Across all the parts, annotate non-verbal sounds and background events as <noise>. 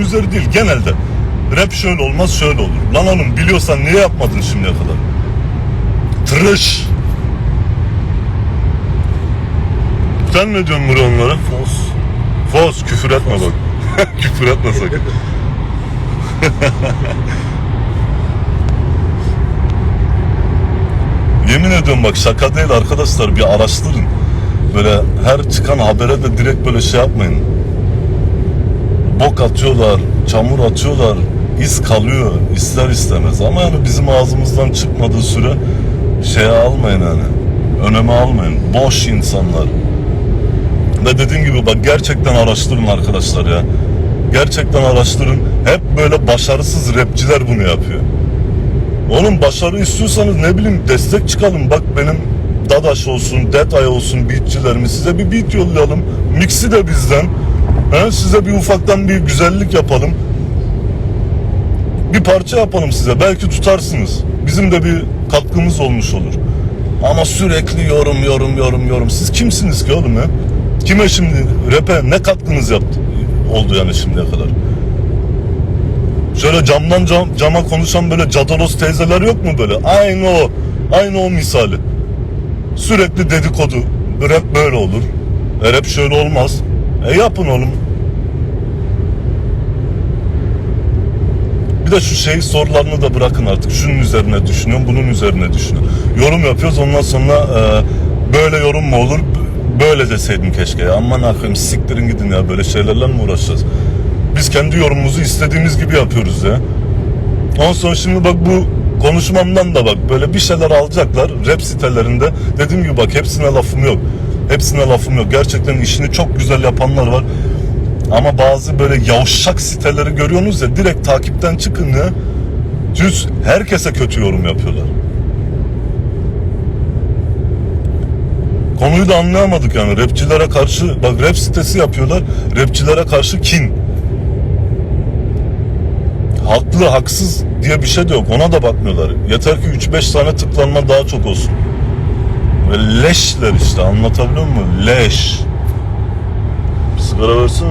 üzeri değil genelde. Rap şöyle olmaz şöyle olur. Lan oğlum biliyorsan niye yapmadın şimdiye kadar? Tırış. Sen ne diyorsun buraya onlara? Fos. Fos küfür etme bak. <laughs> küfür etme sakın. <laughs> Yemin ediyorum bak şaka değil arkadaşlar bir araştırın. Böyle her çıkan habere de direkt böyle şey yapmayın. Bok atıyorlar, çamur atıyorlar, iz kalıyor ister istemez. Ama yani bizim ağzımızdan çıkmadığı süre şeye almayın yani. Öneme almayın. Boş insanlar. Ve dediğim gibi bak gerçekten araştırın arkadaşlar ya. Gerçekten araştırın. Hep böyle başarısız rapçiler bunu yapıyor. Oğlum başarı istiyorsanız ne bileyim destek çıkalım. Bak benim Dadaş olsun, Detay olsun beatçilerimiz size bir beat yollayalım. Mix'i de bizden. He, size bir ufaktan bir güzellik yapalım. Bir parça yapalım size. Belki tutarsınız. Bizim de bir katkımız olmuş olur. Ama sürekli yorum yorum yorum yorum. Siz kimsiniz ki oğlum ya? Kime şimdi rap'e ne katkınız yaptı oldu yani şimdiye kadar? Şöyle camdan cam, cama konuşan böyle cadalos teyzeler yok mu böyle? Aynı o. Aynı o misali. Sürekli dedikodu. Rap böyle olur. E rap şöyle olmaz. E yapın oğlum. Bir de şu şey sorularını da bırakın artık. Şunun üzerine düşünüyorum, bunun üzerine düşünüyorum. Yorum yapıyoruz ondan sonra e, böyle yorum mu olur? Böyle deseydim keşke ya. Aman akıyım siktirin gidin ya böyle şeylerle mi uğraşacağız? Biz kendi yorumumuzu istediğimiz gibi yapıyoruz ya. Ondan sonra şimdi bak bu konuşmamdan da bak böyle bir şeyler alacaklar rap sitelerinde. Dediğim gibi bak hepsine lafım yok. Hepsine lafım yok. Gerçekten işini çok güzel yapanlar var. Ama bazı böyle yavşak siteleri görüyorsunuz ya direkt takipten çıkın ya. Düz herkese kötü yorum yapıyorlar. Konuyu da anlayamadık yani. Rapçilere karşı bak rap sitesi yapıyorlar. Rapçilere karşı kin. Haklı haksız diye bir şey de yok. Ona da bakmıyorlar. Yeter ki 3-5 tane tıklanma daha çok olsun. Ve leşler işte anlatabiliyor muyum? Leş. Bir sigara versene.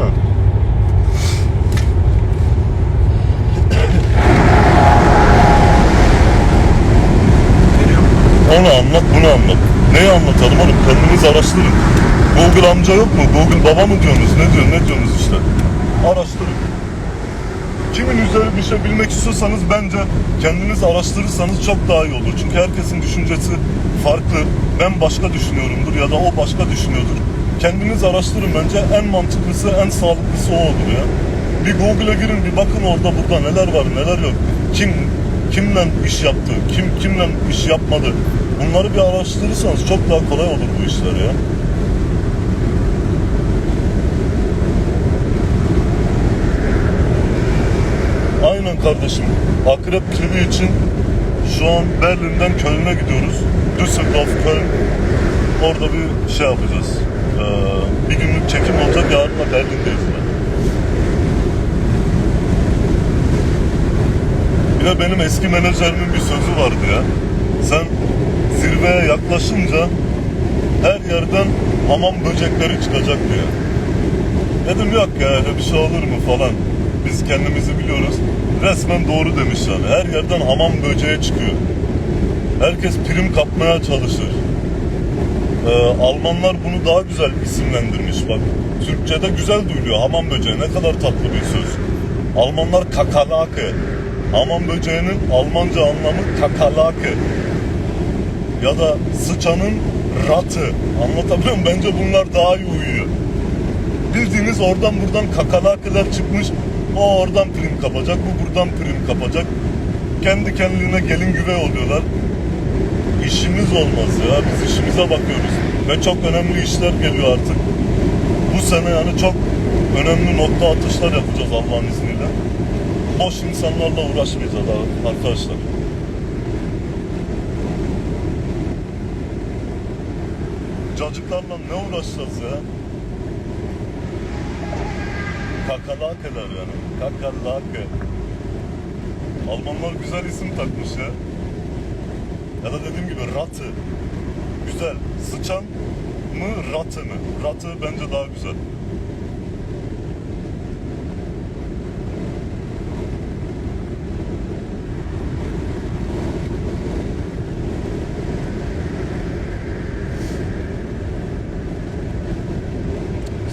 Onu anlat, bunu anlat. Neyi anlatalım oğlum? Kendiniz araştırın. Google amca yok mu? Google baba mı diyorsunuz? Ne diyor, ne diyorsunuz işte? Araştırın. Kimin üzeri bir şey bilmek istiyorsanız bence kendiniz araştırırsanız çok daha iyi olur. Çünkü herkesin düşüncesi farklı. Ben başka düşünüyorumdur ya da o başka düşünüyordur. Kendiniz araştırın bence en mantıklısı, en sağlıklısı o olur ya. Bir Google'a girin bir bakın orada burada neler var neler yok. Kim kimle iş yaptı, kim kimle iş yapmadı. Bunları bir araştırırsanız çok daha kolay olur bu işler ya. Aynen kardeşim. Akrep TV için şu an Berlin'den Köln'e gidiyoruz. Düsseldorf, Köln. Orada bir şey yapacağız. Ee, bir günlük çekim olacak. Yarın da Berlin'deyiz. ben. Bir de benim eski menajerimin bir sözü vardı ya. Sen zirveye yaklaşınca her yerden hamam böcekleri çıkacak diyor. Dedim yok ya öyle bir şey olur mu falan. Biz kendimizi biliyoruz. Resmen doğru demiş yani. Her yerden hamam böceği çıkıyor. Herkes prim kapmaya çalışır. Ee, Almanlar bunu daha güzel isimlendirmiş bak. Türkçe'de güzel duyuluyor hamam böceği. Ne kadar tatlı bir söz. Almanlar kakalake. Hamam böceğinin Almanca anlamı kakalake. Ya da sıçanın ratı. Anlatabiliyor muyum? Bence bunlar daha iyi uyuyor. Bildiğiniz oradan buradan kakalakeler çıkmış. O oradan prim kapacak, bu buradan prim kapacak. Kendi kendine gelin güvey oluyorlar. İşimiz olmaz ya. Biz işimize bakıyoruz. Ve çok önemli işler geliyor artık. Bu sene yani çok önemli nokta atışlar yapacağız Allah'ın izniyle. Boş insanlarla uğraşmayacağız arkadaşlar. Cacıklarla ne uğraşacağız ya? Kakalakılar yani. Kakalakı. Almanlar güzel isim takmış ya. Ya da dediğim gibi ratı. Güzel. Sıçan mı ratı mı? Ratı bence daha güzel.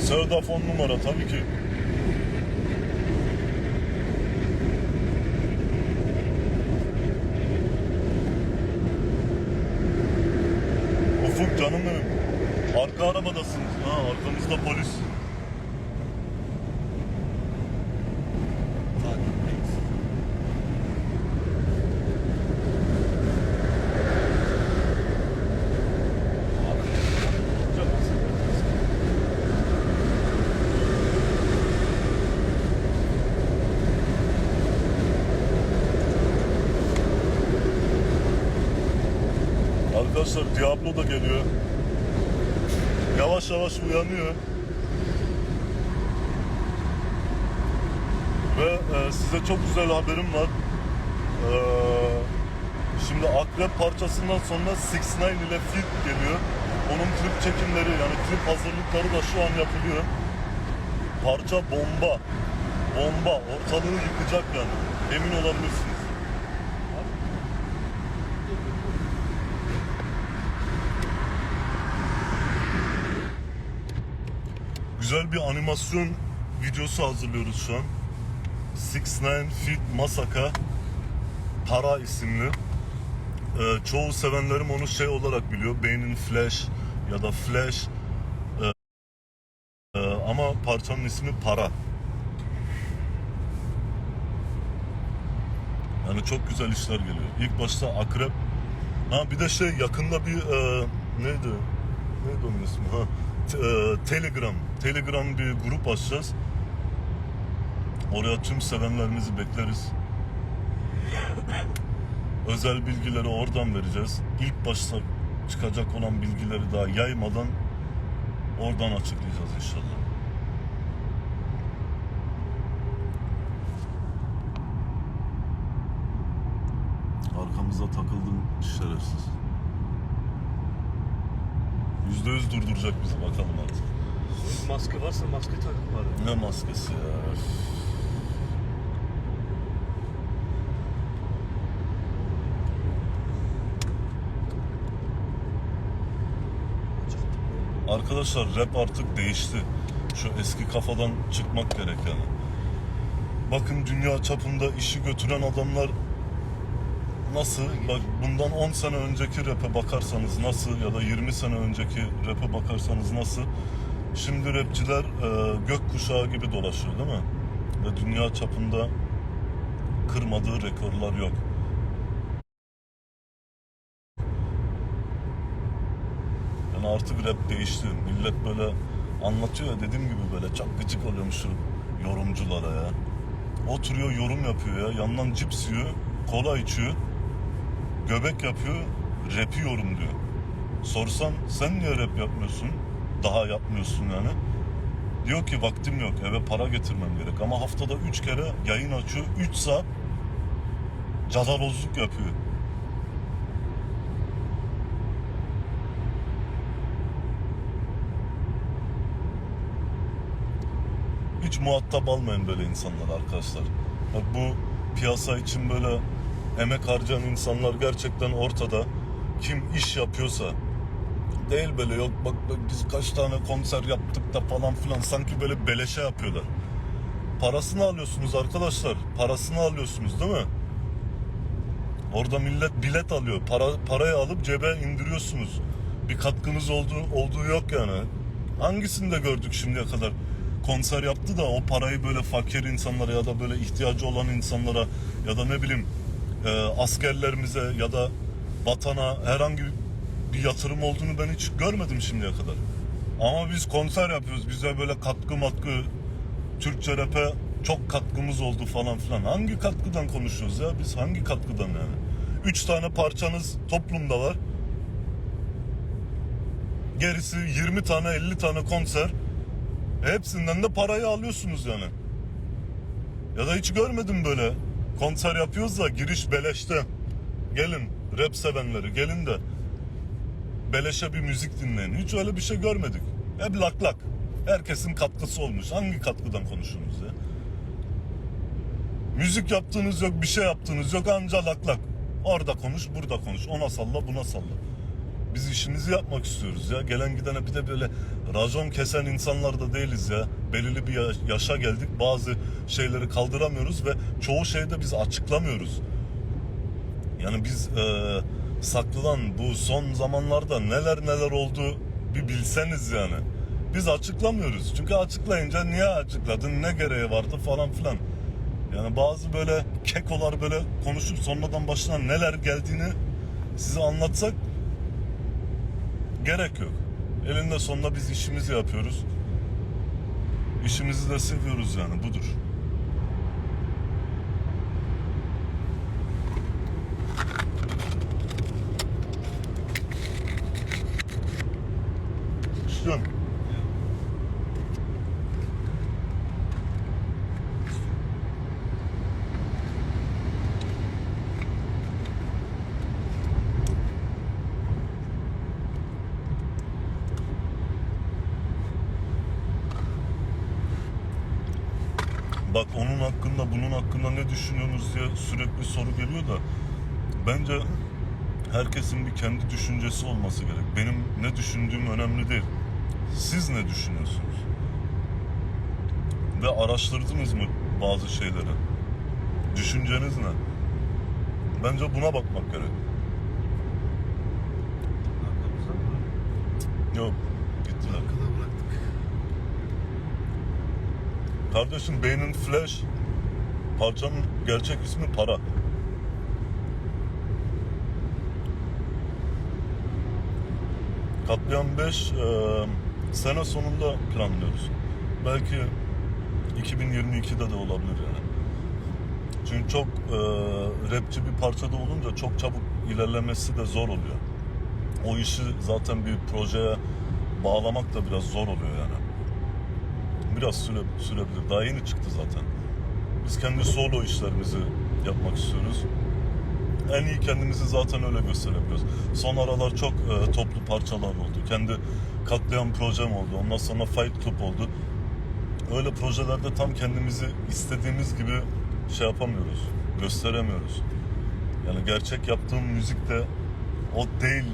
Sevda numara tabii ki. Arkadaşlar Diablo da geliyor. Yavaş yavaş uyanıyor. Ve e, size çok güzel haberim var. E, şimdi Akrep parçasından sonra 6 9 ile Fit geliyor. Onun klip çekimleri yani klip hazırlıkları da şu an yapılıyor. Parça bomba. Bomba. Ortalığı yıkacak yani. Emin olabilirsiniz. Güzel bir animasyon videosu hazırlıyoruz şu an. 6ix9ine Feet Masaka Para isimli. Ee, çoğu sevenlerim onu şey olarak biliyor. Beynin Flash ya da Flash. Ee, e, ama parçanın ismi Para. Yani çok güzel işler geliyor. İlk başta Akrep. Ha bir de şey yakında bir e, neydi? Neydi onun ismi? Ha, Telegram. Telegram bir grup açacağız. Oraya tüm sevenlerimizi bekleriz. Özel bilgileri oradan vereceğiz. İlk başta çıkacak olan bilgileri daha yaymadan oradan açıklayacağız inşallah. Arkamıza takıldım şerefsiz. Yüzde yüz durduracak bizi bakalım artık. Maske varsa maske takın bari. Ne maskesi ya. Arkadaşlar rap artık değişti. Şu eski kafadan çıkmak gerek yani. Bakın dünya çapında işi götüren adamlar nasıl? Bak bundan 10 sene önceki rap'e bakarsanız nasıl ya da 20 sene önceki rap'e bakarsanız nasıl? Şimdi rapçiler e, gök kuşağı gibi dolaşıyor değil mi? Ve dünya çapında kırmadığı rekorlar yok. Yani artık rap değişti. Millet böyle anlatıyor ya dediğim gibi böyle çok gıcık oluyorum şu yorumculara ya. Oturuyor yorum yapıyor ya. Yandan cips yiyor, kola içiyor. Göbek yapıyor, rapi yorumluyor. Sorsam sen niye rap yapmıyorsun? Daha yapmıyorsun yani. Diyor ki vaktim yok eve para getirmem gerek ama haftada 3 kere yayın açıyor 3 saat cadalozluk yapıyor. Hiç muhatap almayın böyle insanlar arkadaşlar. Bak bu piyasa için böyle emek harcayan insanlar gerçekten ortada. Kim iş yapıyorsa değil böyle yok bak, biz kaç tane konser yaptık da falan filan sanki böyle beleşe yapıyorlar. Parasını alıyorsunuz arkadaşlar. Parasını alıyorsunuz değil mi? Orada millet bilet alıyor. Para parayı alıp cebe indiriyorsunuz. Bir katkınız olduğu olduğu yok yani. Hangisini de gördük şimdiye kadar? Konser yaptı da o parayı böyle fakir insanlara ya da böyle ihtiyacı olan insanlara ya da ne bileyim e, askerlerimize ya da vatana herhangi bir yatırım olduğunu ben hiç görmedim şimdiye kadar. Ama biz konser yapıyoruz. Bize böyle katkı matkı Türkçe rap'e çok katkımız oldu falan filan. Hangi katkıdan konuşuyoruz ya? Biz hangi katkıdan yani? Üç tane parçanız toplumda var. Gerisi 20 tane 50 tane konser. Hepsinden de parayı alıyorsunuz yani. Ya da hiç görmedim böyle. Konser yapıyoruz da giriş beleşte. Gelin rap sevenleri gelin de beleşe bir müzik dinleyin. Hiç öyle bir şey görmedik. Hep lak lak. Herkesin katkısı olmuş. Hangi katkıdan konuşuyorsunuz ya? Müzik yaptığınız yok, bir şey yaptığınız yok anca lak lak. Orada konuş, burada konuş. Ona salla, buna salla. Biz işimizi yapmak istiyoruz ya. Gelen gidene bir de böyle racon kesen insanlar da değiliz ya. Belirli bir ya- yaşa geldik. Bazı şeyleri kaldıramıyoruz ve çoğu şeyde biz açıklamıyoruz. Yani biz e, saklılan bu son zamanlarda neler neler oldu bir bilseniz yani. Biz açıklamıyoruz. Çünkü açıklayınca niye açıkladın, ne gereği vardı falan filan. Yani bazı böyle kekolar böyle konuşup sonradan başına neler geldiğini size anlatsak gerek yok. Elinde sonunda biz işimizi yapıyoruz. İşimizi de seviyoruz yani budur. Bak onun hakkında bunun hakkında ne düşünüyorsunuz diye sürekli soru geliyor da bence herkesin bir kendi düşüncesi olması gerek. Benim ne düşündüğüm önemli değil. Siz ne düşünüyorsunuz? Ve araştırdınız mı bazı şeyleri? Düşünceniz ne? Bence buna bakmak gerek. Yok, Kardeşim beynin flash, parçanın gerçek ismi para. Katliam 5 e, sene sonunda planlıyoruz. Belki 2022'de de olabilir yani. Çünkü çok e, rapçi bir parçada olunca çok çabuk ilerlemesi de zor oluyor. O işi zaten bir projeye bağlamak da biraz zor oluyor yani. Biraz süre, sürebilir. Daha yeni çıktı zaten. Biz kendi solo işlerimizi yapmak istiyoruz. En iyi kendimizi zaten öyle gösterebiliyoruz. Son aralar çok e, toplu parçalar oldu. Kendi katliam projem oldu. Ondan sonra Fight Club oldu. Öyle projelerde tam kendimizi istediğimiz gibi şey yapamıyoruz. Gösteremiyoruz. Yani gerçek yaptığım müzik de o değil.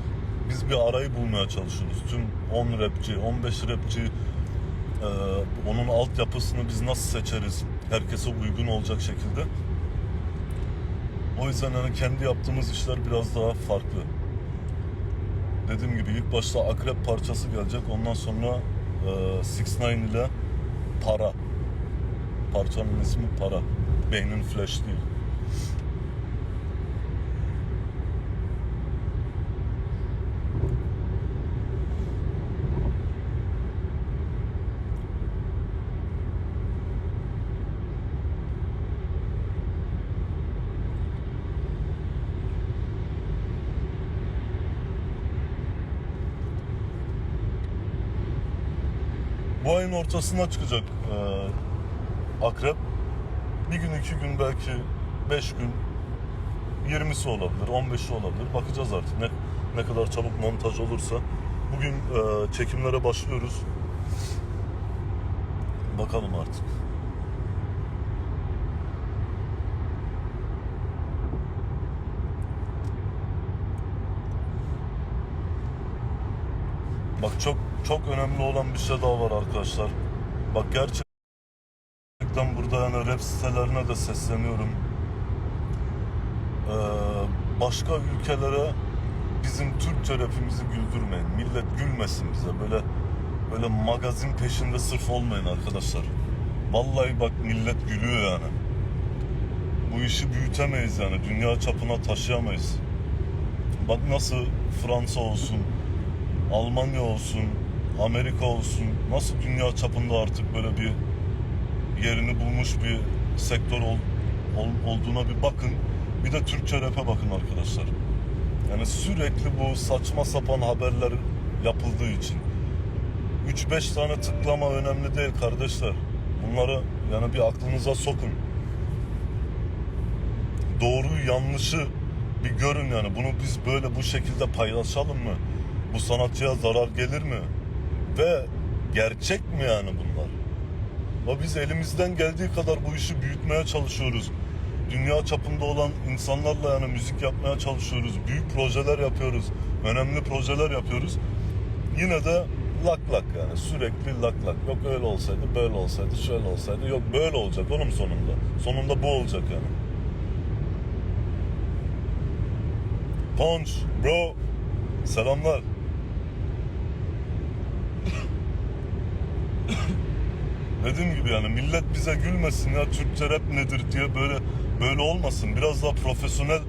Biz bir arayı bulmaya çalışıyoruz. Tüm 10 rapçi, 15 rapçi ee, onun altyapısını biz nasıl seçeriz herkese uygun olacak şekilde. O yüzden hani kendi yaptığımız işler biraz daha farklı. Dediğim gibi ilk başta akrep parçası gelecek. Ondan sonra e, Six Nine ile para. Parçanın ismi para. Beynin flash değil. Bu ayın ortasına çıkacak e, akrep. Bir gün, iki gün belki beş gün 20'si olabilir, 15'i olabilir. Bakacağız artık ne ne kadar çabuk montaj olursa. Bugün e, çekimlere başlıyoruz. Bakalım artık. Bak çok çok önemli olan bir şey daha var arkadaşlar. Bak gerçekten burada yani rap sitelerine de sesleniyorum. Ee, başka ülkelere bizim Türkçe rapimizi güldürmeyin. Millet gülmesin bize. Böyle böyle magazin peşinde sırf olmayın arkadaşlar. Vallahi bak millet gülüyor yani. Bu işi büyütemeyiz yani. Dünya çapına taşıyamayız. Bak nasıl Fransa olsun, Almanya olsun, Amerika olsun nasıl dünya çapında artık böyle bir yerini bulmuş bir sektör ol, ol- olduğuna bir bakın. Bir de Türkçe rap'e bakın arkadaşlar. Yani sürekli bu saçma sapan haberler yapıldığı için 3-5 tane tıklama önemli değil kardeşler. Bunları yani bir aklınıza sokun. Doğruyu yanlışı bir görün yani. Bunu biz böyle bu şekilde paylaşalım mı? Bu sanatçıya zarar gelir mi? Ve gerçek mi yani bunlar? Ve biz elimizden geldiği kadar bu işi büyütmeye çalışıyoruz. dünya çapında olan insanlarla yani müzik yapmaya çalışıyoruz. Büyük projeler yapıyoruz. Önemli projeler yapıyoruz. Yine de lak lak yani sürekli lak lak. Yok öyle olsaydı, böyle olsaydı, şöyle olsaydı. Yok böyle olacak oğlum sonunda. Sonunda bu olacak yani. Punch, bro. Selamlar. Dediğim gibi yani millet bize gülmesin ya Türkçe rap nedir diye böyle böyle olmasın. Biraz daha profesyonel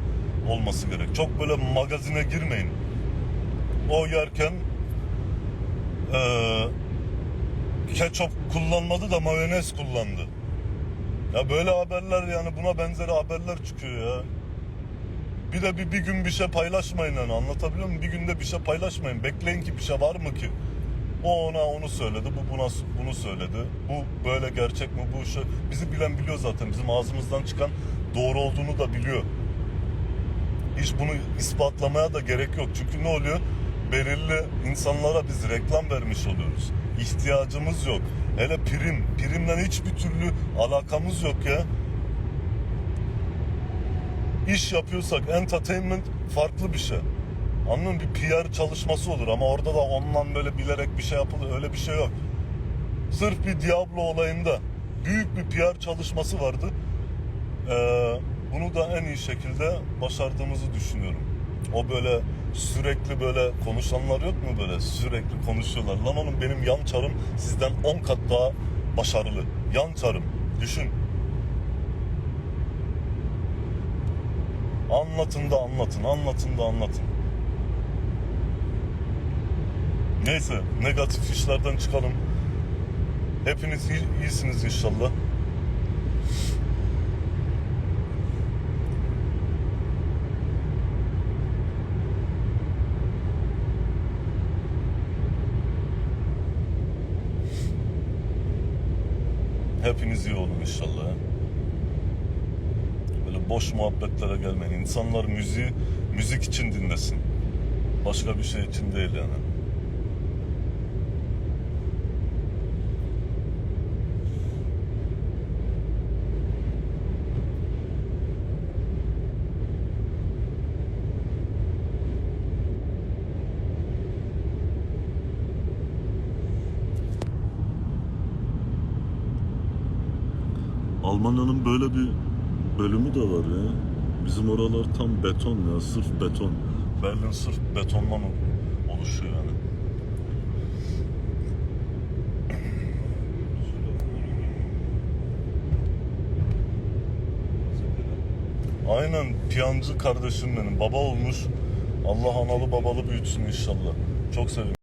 olması gerek. Çok böyle magazine girmeyin. O yerken eee ketçap kullanmadı da mayonez kullandı. Ya böyle haberler yani buna benzeri haberler çıkıyor ya. Bir de bir, bir gün bir şey paylaşmayın yani anlatabiliyor muyum? Bir günde bir şey paylaşmayın. Bekleyin ki bir şey var mı ki? O ona onu söyledi, bu buna bunu söyledi. Bu böyle gerçek mi? Bu şey bizi bilen biliyor zaten. Bizim ağzımızdan çıkan doğru olduğunu da biliyor. Hiç bunu ispatlamaya da gerek yok. Çünkü ne oluyor? Belirli insanlara biz reklam vermiş oluyoruz. İhtiyacımız yok. Hele prim, primden hiçbir türlü alakamız yok ya. İş yapıyorsak entertainment farklı bir şey. Anladın mı? Bir PR çalışması olur ama orada da ondan böyle bilerek bir şey yapılır. Öyle bir şey yok. Sırf bir Diablo olayında büyük bir PR çalışması vardı. Ee, bunu da en iyi şekilde başardığımızı düşünüyorum. O böyle sürekli böyle konuşanlar yok mu böyle sürekli konuşuyorlar. Lan oğlum benim yan çarım sizden 10 kat daha başarılı. Yan çarım. Düşün. Anlatın da anlatın, anlatın da anlatın. Neyse, negatif işlerden çıkalım. Hepiniz iyi- iyisiniz inşallah. Hepiniz iyi olun inşallah. Böyle boş muhabbetlere gelmeyin. İnsanlar müziği müzik için dinlesin. Başka bir şey için değil yani. Almanya'nın böyle bir bölümü de var ya. Bizim oralar tam beton ya, sırf beton. Berlin sırf betondan oluşuyor yani. Aynen piyancı kardeşim benim. Baba olmuş. Allah analı babalı büyütsün inşallah. Çok sevindim.